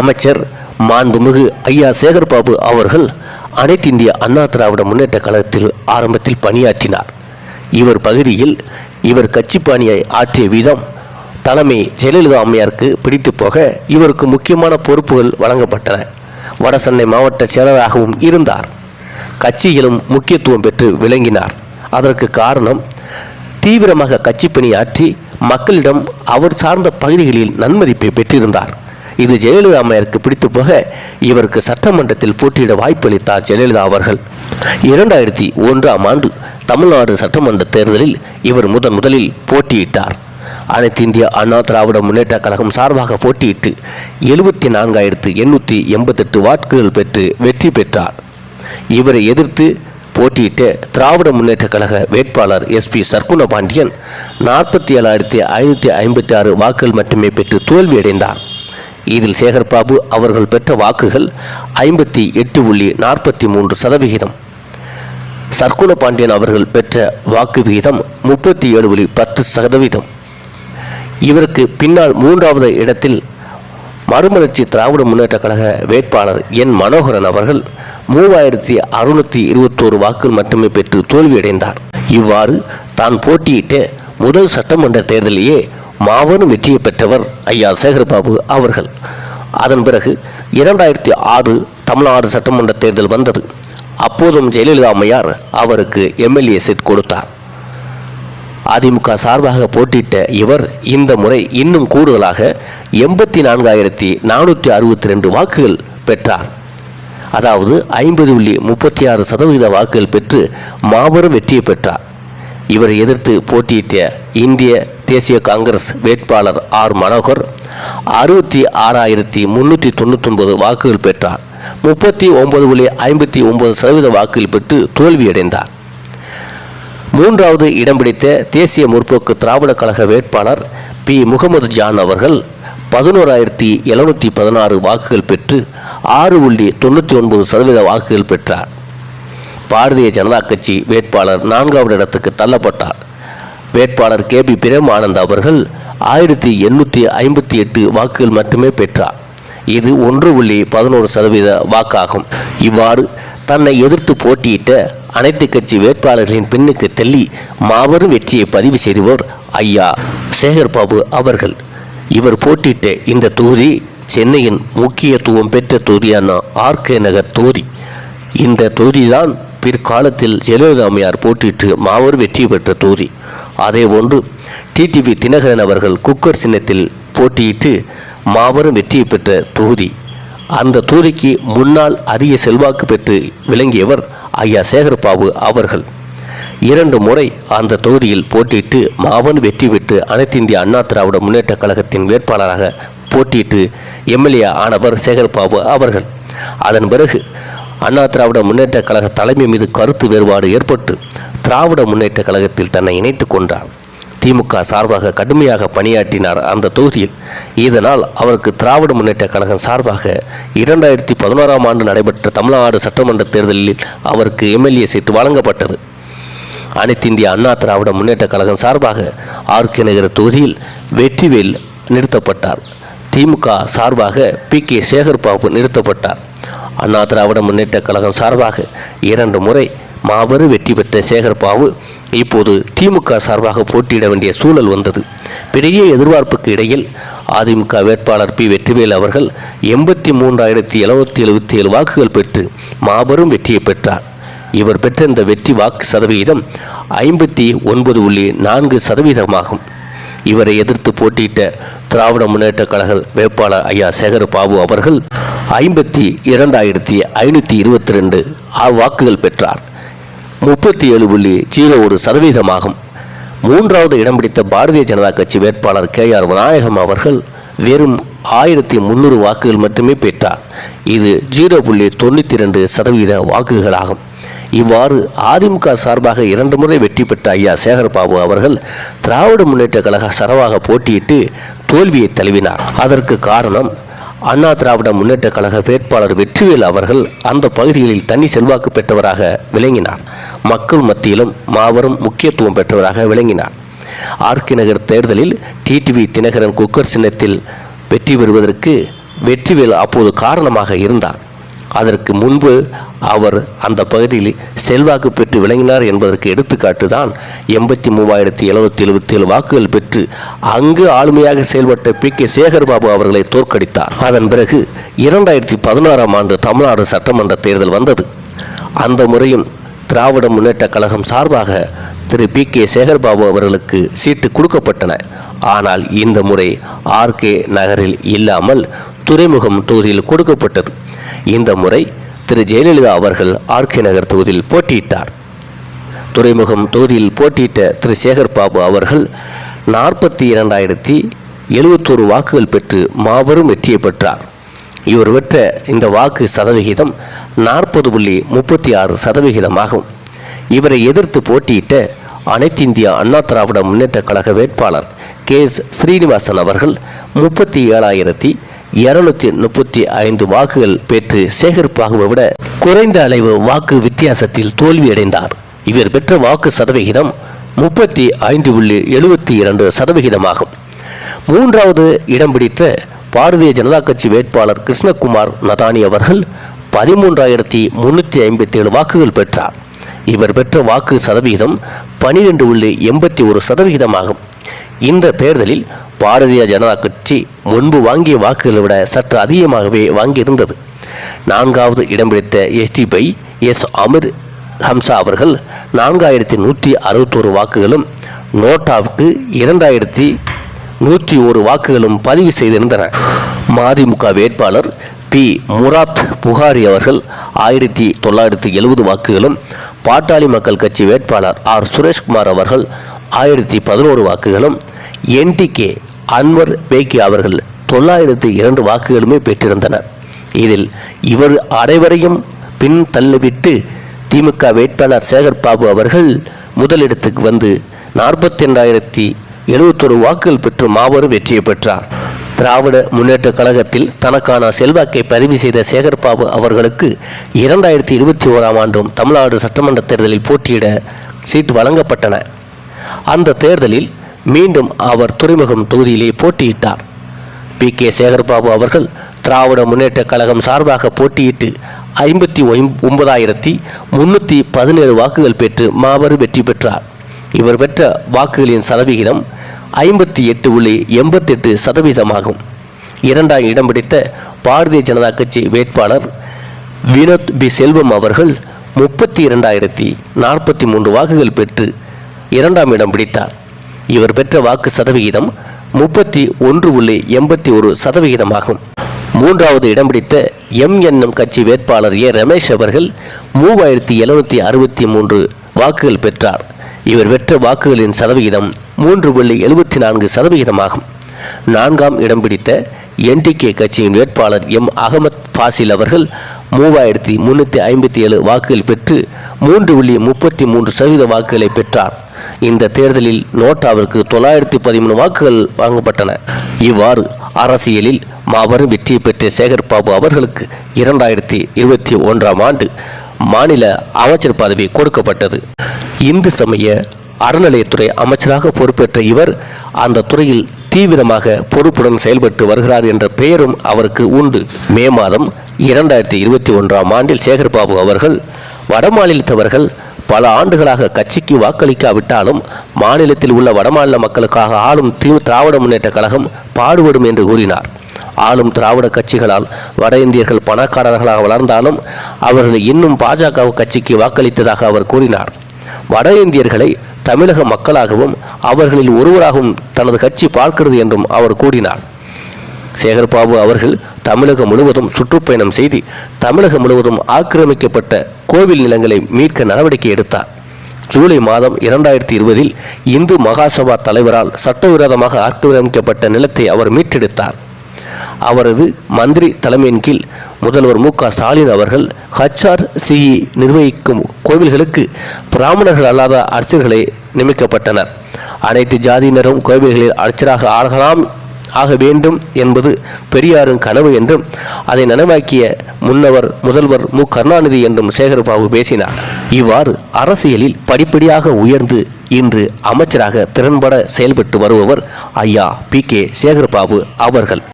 அமைச்சர் மாண்புமிகு ஐயா சேகர்பாபு அவர்கள் அனைத்து இந்திய அண்ணா திராவிட முன்னேற்ற கழகத்தில் ஆரம்பத்தில் பணியாற்றினார். இவர் பகுதியில் இவர் கட்சிப்பாணியை ஆற்றிய விதம் தலைமை ஜெயலலிதா அம்மையாருக்கு பிடித்து போக இவருக்கு முக்கியமான பொறுப்புகள் வழங்கப்பட்டன. வடசென்னை மாவட்ட செயலராகவும் இருந்தார். கட்சியிலும் முக்கியத்துவம் பெற்று விளங்கினார். அதற்கு காரணம் தீவிரமாக கட்சி பணியாற்றி மக்களிடம் அவர் சார்ந்த பகுதிகளில் நன்மதிப்பை பெற்றிருந்தார். இது ஜெயலலிதா அம்மையாருக்கு பிடித்து போக இவருக்கு சட்டமன்றத்தில் போட்டியிட வாய்ப்பளித்தார் ஜெயலலிதா அவர்கள். இரண்டாயிரத்தி ஒன்றாம் ஆண்டு தமிழ்நாடு சட்டமன்ற தேர்தலில் இவர் முதன் முதலில் போட்டியிட்டார். அனைத்து இந்திய அண்ணா திராவிட முன்னேற்ற கழகம் சார்பாக போட்டியிட்டு எழுபத்தி நான்காயிரத்து எண்ணூற்றி எண்பத்தெட்டு வாக்குகள் பெற்று வெற்றி பெற்றார். இவரை எதிர்த்து போட்டியிட்ட திராவிட முன்னேற்ற கழக வேட்பாளர் எஸ் பி சர்க்குண பாண்டியன் நாற்பத்தி ஏழாயிரத்தி ஐநூற்றி ஐம்பத்தி ஆறு வாக்குகள் மட்டுமே பெற்று தோல்வியடைந்தார். இதில் சேகர் பாபு அவர்கள் பெற்ற வாக்குகள் ஐம்பத்தி எட்டு புள்ளி நாற்பத்தி மூன்று சதவிகிதம். சர்க்குண பாண்டியன் அவர்கள் பெற்ற வாக்கு விகிதம் முப்பத்தி ஏழு புள்ளி பத்து சதவீதம் இவருக்கு பின்னால் மூன்றாவது இடத்தில் மறுமலர்ச்சி திராவிட முன்னேற்ற கழக வேட்பாளர் என் மனோகரன் அவர்கள் மூவாயிரத்தி அறுநூற்றி இருபத்தோரு வாக்குகள் மட்டுமே பெற்று தோல்வியடைந்தார். இவ்வாறு தான் போட்டியிட்ட முதல் சட்டமன்ற தேர்தலிலேயே மாபெரும் வெற்றியை பெற்றவர் ஐயா சேகர்பாபு அவர்கள். அதன் பிறகு இரண்டாயிரத்தி ஆறு தமிழ்நாடு சட்டமன்ற தேர்தல் வந்தது. அப்போதும் ஜெயலலிதா அம்மையார் அவருக்கு எம்எல்ஏ சீட் கொடுத்தார். அதிமுக சார்பாக போட்டியிட்ட இவர் இந்த முறை இன்னும் கூடுதலாக எண்பத்தி நான்காயிரத்தி நானூற்றி அறுபத்தி ரெண்டு வாக்குகள் பெற்றார். அதாவது ஐம்பது புள்ளி முப்பத்தி ஆறு சதவீத வாக்குகள் பெற்று மாபெரும் வெற்றியை பெற்றார். இவரை எதிர்த்து போட்டியிட்ட இந்திய தேசிய காங்கிரஸ் வேட்பாளர் ஆர் மனோகர் அறுபத்தி ஆறாயிரத்தி முன்னூற்றி தொண்ணூத்தொன்பது வாக்குகள் பெற்றார். முப்பத்தி ஒன்பது புள்ளி ஐம்பத்தி ஒன்பது சதவீத வாக்குகள் பெற்று தோல்வியடைந்தார். மூன்றாவது இடம் பிடித்த தேசிய முற்போக்கு திராவிட கழக வேட்பாளர் பி. முகமது ஜான் அவர்கள் பதினோராயிரத்தி எழுநூற்றி பதினாறு வாக்குகள் பெற்று ஆறு புள்ளி தொண்ணூற்றி ஒன்பது சதவீத வாக்குகள் பெற்றார். பாரதிய ஜனதா கட்சி வேட்பாளர் நான்காவது இடத்துக்கு தள்ளப்பட்டார். வேட்பாளர் கே பி பிரேம் ஆனந்த் அவர்கள் ஆயிரத்தி எண்ணூற்றி ஐம்பத்தி எட்டு வாக்குகள் மட்டுமே பெற்றார். இது ஒன்று புள்ளி பதினோரு சதவீத வாக்காகும். இவ்வாறு தன்னை எதிர்த்து போட்டியிட்ட அனைத்து கட்சி வேட்பாளர்களின் பின்னுக்கு தள்ளி மாபெரும் வெற்றியை பதிவு செய்தவர் ஐயா சேகர்பாபு அவர்கள். இவர் போட்டியிட்ட இந்த தொகுதி சென்னையின் முக்கியத்துவம் பெற்ற தொகுதியான ஆர்கே நகர் தொகுதி. இந்த தொகுதிதான் பிற்காலத்தில் ஜெயலலிதா அம்மையார் போட்டியிட்டு மாபெரும் வெற்றி பெற்ற தொகுதி. அதேபோன்று டிடிவி தினகரன் அவர்கள் குக்கர் சின்னத்தில் போட்டியிட்டு மாபெரும் வெற்றியை பெற்ற தொகுதி. அந்த தொகுதிக்கு முன்னால் அரிய செல்வாக்கு பெற்று விளங்கியவர் ஐயா சேகர்பாபு அவர்கள். இரண்டு முறை அந்த தொகுதியில் போட்டியிட்டு மாபெரும் வெற்றி பெற்று அனைத்து இந்திய அண்ணா திராவிட முன்னேற்ற கழகத்தின் வேட்பாளராக போட்டியிட்டு எம்எல்ஏ ஆனவர் சேகர்பாபு அவர்கள். அதன் பிறகு அண்ணா திராவிட முன்னேற்ற கழக தலைமை மீது கருத்து வேறுபாடு ஏற்பட்டு திராவிட முன்னேற்ற கழகத்தில் தன்னை இணைத்துக் கொண்டார். திமுக சார்பாக கடுமையாக பணியாற்றினார் அந்த தொகுதியில். இதனால் அவருக்கு திராவிட முன்னேற்ற கழகம் சார்பாக இரண்டாயிரத்தி பதினோராம் ஆண்டு நடைபெற்ற தமிழ்நாடு சட்டமன்ற தேர்தலில் அவருக்கு எம்எல்ஏ சீட்டு வழங்கப்பட்டது. அனைத்து இந்திய அண்ணா திராவிட முன்னேற்ற கழகம் சார்பாக ஆர்கே நகர் தொகுதியில் வெற்றிவேல் நிறுத்தப்பட்டார். திமுக சார்பாக பி கே சேகர்பாபு நிறுத்தப்பட்டார். அண்ணா திராவிட முன்னேற்ற கழகம் சார்பாக இரண்டு முறை மாபெரும் வெற்றி பெற்ற சேகர்பாபு இப்போது திமுக சார்பாக போட்டியிட வேண்டிய சூழல் வந்தது. பெரிய எதிர்பார்ப்புக்கு இடையில் அதிமுக வேட்பாளர் பி. வெற்றிவேல் அவர்கள் எண்பத்தி மூன்றாயிரத்தி எழுநூத்தி எழுபத்தி ஏழு வாக்குகள் பெற்று மாபெரும் வெற்றியை பெற்றார். இவர் பெற்ற இந்த வெற்றி வாக்கு சதவிகிதம் ஐம்பத்தி ஒன்பது புள்ளி நான்கு சதவீதமாகும் இவரை எதிர்த்து போட்டியிட்ட திராவிட முன்னேற்ற கழக வேட்பாளர் ஐயா சேகர் பாபு அவர்கள் ஐம்பத்தி இரண்டாயிரத்தி ஐநூற்றி இருபத்தி ரெண்டு வாக்குகள் பெற்றார். முப்பத்தி ஏழு புள்ளி ஜீரோ ஒரு சதவீதமாகும். மூன்றாவது இடம் பிடித்த பாரதிய ஜனதா கட்சி வேட்பாளர் கே ஆர் விநாயகம் அவர்கள் வெறும் ஆயிரத்தி முந்நூறு வாக்குகள் மட்டுமே பெற்றார். இது ஜீரோ புள்ளி தொண்ணூற்றி ரெண்டு சதவீத வாக்குகளாகும். இவ்வாறு அதிமுக சார்பாக இரண்டு முறை வெற்றி பெற்ற ஐயா சேகர்பாபு அவர்கள் திராவிட முன்னேற்ற கழக சரவாக போட்டியிட்டு தோல்வியை தழுவினார். அதற்கு காரணம் அண்ணா திராவிட முன்னேற்ற கழக வேட்பாளர் வெற்றிவேல் அவர்கள் அந்த பகுதிகளில் தனி செல்வாக்கு பெற்றவராக விளங்கினார். மக்கள் மத்தியிலும் மாபெரும் முக்கியத்துவம் பெற்றவராக விளங்கினார். ஆர்கே நகர் தேர்தலில் டிடிவி தினகரன் குக்கர் சின்னத்தில் வெற்றி பெறுவதற்கு வெற்றிவேல் அப்போது காரணமாக இருந்தார். அதற்கு முன்பு அவர் அந்த பகுதியில் செல்வாக்கு பெற்று விளங்கினார் என்பதற்கு எடுத்துக்காட்டு தான் எண்பத்தி மூவாயிரத்தி எழுநூத்தி எழுபத்தி ஏழு வாக்குகள் பெற்று அங்கு ஆளுமையாக செயல்பட்ட பி கே சேகர்பாபு அவர்களை தோற்கடித்தார். அதன் பிறகு இரண்டாயிரத்தி பதினாறாம் ஆண்டு தமிழ்நாடு சட்டமன்ற தேர்தல் வந்தது. அந்த முறையும் திராவிட முன்னேற்ற கழகம் சார்பாக திரு பி கே சேகர்பாபு அவர்களுக்கு சீட்டு கொடுக்கப்பட்டன. ஆனால் இந்த முறை ஆர்கே நகரில் இல்லாமல் துறைமுகம் தொகுதியில் கொடுக்கப்பட்டது. இந்த முறை திரு ஜெயலலிதா அவர்கள் ஆர்கே நகர் தொகுதியில் போட்டியிட்டார். துறைமுகம் தொகுதியில் போட்டியிட்ட திரு சேகர் பாபு அவர்கள் நாற்பத்தி இரண்டாயிரத்தி எழுபத்தோரு வாக்குகள் பெற்று மாபெரும் வெற்றியை பெற்றார். இவர் பெற்ற இந்த வாக்கு சதவிகிதம் நாற்பது புள்ளி முப்பத்தி ஆறு சதவிகிதமாகும். இவரை எதிர்த்து போட்டியிட்ட அனைத்து இந்திய அண்ணா திராவிட முன்னேற்ற கழக வேட்பாளர் கே எஸ் ஸ்ரீனிவாசன் அவர்கள் முப்பத்தி ஏழாயிரத்தி இருநூத்தி முப்பத்தி ஐந்து வாக்குகள் பெற்று சேகரிப்பாகவை விட குறைந்த அளவு வாக்கு வித்தியாசத்தில் தோல்வியடைந்தார். இவர் பெற்ற வாக்கு சதவிகிதம் முப்பத்தி ஐந்து புள்ளி எழுபத்தி இரண்டு சதவிகிதமாகும். மூன்றாவது இடம் பிடித்த பாரதிய ஜனதா கட்சி வேட்பாளர் கிருஷ்ணகுமார் நதானி அவர்கள் பதிமூன்றாயிரத்தி முன்னூற்றி ஐம்பத்தி ஏழு வாக்குகள் பெற்றார். இவர் பெற்ற வாக்கு சதவிகிதம் பனிரெண்டு புள்ளி எண்பத்தி ஒரு சதவிகிதமாகும் இந்த தேர்தலில் பாரதிய ஜனதா கட்சி முன்பு வாங்கிய வாக்குகளை விட சற்று அதிகமாகவே வாங்கியிருந்தது. நான்காவது இடம் பிடித்த ST by S Amir Hamza அவர்கள் நான்காயிரத்தி நூற்றி அறுபத்தோரு வாக்குகளும் நோட்டாவுக்கு இரண்டாயிரத்தி நூற்றி ஒரு வாக்குகளும் பதிவு செய்திருந்தன மதிமுக வேட்பாளர் பி. முராத் புகாரி அவர்கள் ஆயிரத்தி தொள்ளாயிரத்தி எழுபது வாக்குகளும் பாட்டாளி மக்கள் கட்சி வேட்பாளர் ஆர். சுரேஷ்குமார் அவர்கள் ஆயிரத்தி பதினோரு வாக்குகளும் என்டிகே அன்வர் பேக்கி அவர்கள் தொள்ளாயிரத்தி இரண்டு வாக்குகளுமே பெற்றிருந்தனர். இதில் இவர் அனைவரையும் பின் தள்ளிவிட்டு திமுக வேட்பாளர் சேகர் பாபு அவர்கள் முதலிடத்துக்கு வந்து நாற்பத்தி ரெண்டாயிரத்தி எழுபத்தொரு வாக்குகள் பெற்று மாபெரும் வெற்றியை பெற்றார். திராவிட முன்னேற்ற கழகத்தில் தனக்கான செல்வாக்கை பதிவு செய்த சேகர்பாபு அவர்களுக்கு இரண்டாயிரத்தி இருபத்தி ஓராம் ஆண்டும் தமிழ்நாடு சட்டமன்ற தேர்தலில் போட்டியிட சீட் வழங்கப்பட்டன. அந்த தேர்தலில் மீண்டும் அவர் துறைமுகம் தொகுதியிலே போட்டியிட்டார். பி. கே. சேகர்பாபு அவர்கள் திராவிட முன்னேற்ற கழகம் சார்பாக போட்டியிட்டு ஐம்பத்தி ஒன்பதாயிரத்தி முன்னூற்றி பதினேழு வாக்குகள் பெற்று மாபெரும் வெற்றி பெற்றார். இவர் பெற்ற வாக்குகளின் சதவிகிதம் ஐம்பத்தி எட்டு புள்ளி எண்பத்தெட்டு சதவீதமாகும். இரண்டாம் இடம் பிடித்த பாரதிய ஜனதா கட்சி வேட்பாளர் வினோத் பி. செல்வம் அவர்கள் முப்பத்தி இரண்டாயிரத்தி நாற்பத்தி மூன்று வாக்குகள் பெற்று இரண்டாம் இடம் பிடித்தார். இவர் பெற்ற வாக்கு சதவிகிதம் முப்பத்தி ஒன்று புள்ளி எண்பத்தி ஒரு சதவிகிதமாகும். மூன்றாவது இடம் பிடித்த எம்என்எம் கட்சி வேட்பாளர் ஏ. ரமேஷ் அவர்கள் மூவாயிரத்தி எழுநூற்றி அறுபத்தி மூன்று வாக்குகள் பெற்றார். இவர் பெற்ற வாக்குகளின் சதவிகிதம் மூன்று புள்ளி எழுபத்தி நான்கு சதவிகிதமாகும். நான்காம் இடம் பிடித்த என்டிகே கட்சியின் வேட்பாளர் எம். அகமத் ஃபாசில் அவர்கள் மூவாயிரத்தி முன்னூற்றி ஐம்பத்தி ஏழு வாக்குகள் பெற்று மூன்று புள்ளி முப்பத்தி மூன்று சதவீத வாக்குகளை பெற்றார். இந்த தேர்தலில் நோட்டாவிற்கு தொள்ளாயிரத்தி பதிமூணு வாக்குகள் வாங்கப்பட்டன. இவ்வாறு அரசியலில் மாபெரும் வெற்றி பெற்ற சேகர் பாபு அவர்களுக்கு இரண்டாயிரத்தி இருபத்தி ஒன்றாம் ஆண்டு மாநில அமைச்சர் பதவி கொடுக்கப்பட்டது. இந்து சமய அறநிலையத்துறை அமைச்சராக பொறுப்பேற்ற இவர் அந்த துறையில் தீவிரமாக பொறுப்புடன் செயல்பட்டு வருகிறார் என்ற பெயரும் அவருக்கு உண்டு. மே மாதம் இரண்டாயிரத்தி இருபத்தி ஒன்றாம் ஆண்டில் சேகர்பாபு அவர்கள் வடமாநிலத்தவர்கள் பல ஆண்டுகளாக கட்சிக்கு வாக்களிக்காவிட்டாலும் மாநிலத்தில் உள்ள வடமாநில மக்களுக்காக ஆளும் திராவிட முன்னேற்ற கழகம் பாடுபடும் என்று கூறினார். ஆளும் திராவிட கட்சிகளால் வட இந்தியர்கள் பணக்காரர்களாக வளர்ந்தாலும் அவர்கள் இன்னும் பாஜக கட்சிக்கு வாக்களித்ததாக அவர் கூறினார். வட இந்தியர்களை தமிழக மக்களாகவும் அவர்களில் ஒருவராகவும் தனது கட்சி பார்க்கிறது என்றும் அவர் கூறினார். சேகர்பாபு அவர்கள் தமிழகம் முழுவதும் சுற்றுப்பயணம் செய்து தமிழகம் முழுவதும் ஆக்கிரமிக்கப்பட்ட கோவில் நிலங்களை மீட்க நடவடிக்கை எடுத்தார். ஜூலை மாதம் இரண்டாயிரத்தி இருபதில் இந்து மகாசபா தலைவரால் சட்டவிரோதமாக ஆக்கிரமிக்கப்பட்ட நிலத்தை அவர் மீட்டெடுத்தார். அவரது மந்திரி தலைமையின் கீழ் முதல்வர் மு க ஸ்டாலின் அவர்கள் ஹச்ஆர் சிஇ நிர்வகிக்கும் கோவில்களுக்கு பிராமணர்கள் அல்லாத அர்ச்சகர்களை நியமிக்கப்பட்டனர். அனைத்து ஜாதியினரும் கோவில்களில் அர்ச்சராக ஆகலாம் ஆக வேண்டும் என்பது பெரியாரின் கனவு என்றும் அதை நனவாக்கிய முன்னவர் முதல்வர் மு கருணாநிதி என்றும் சேகர்பாபு பேசினார். இவ்வாறு அரசியலில் படிப்படியாக உயர்ந்து இன்று அமைச்சராக திறன்பட செயல்பட்டு வருபவர் ஐயா பி கே சேகர்பாபு அவர்கள்.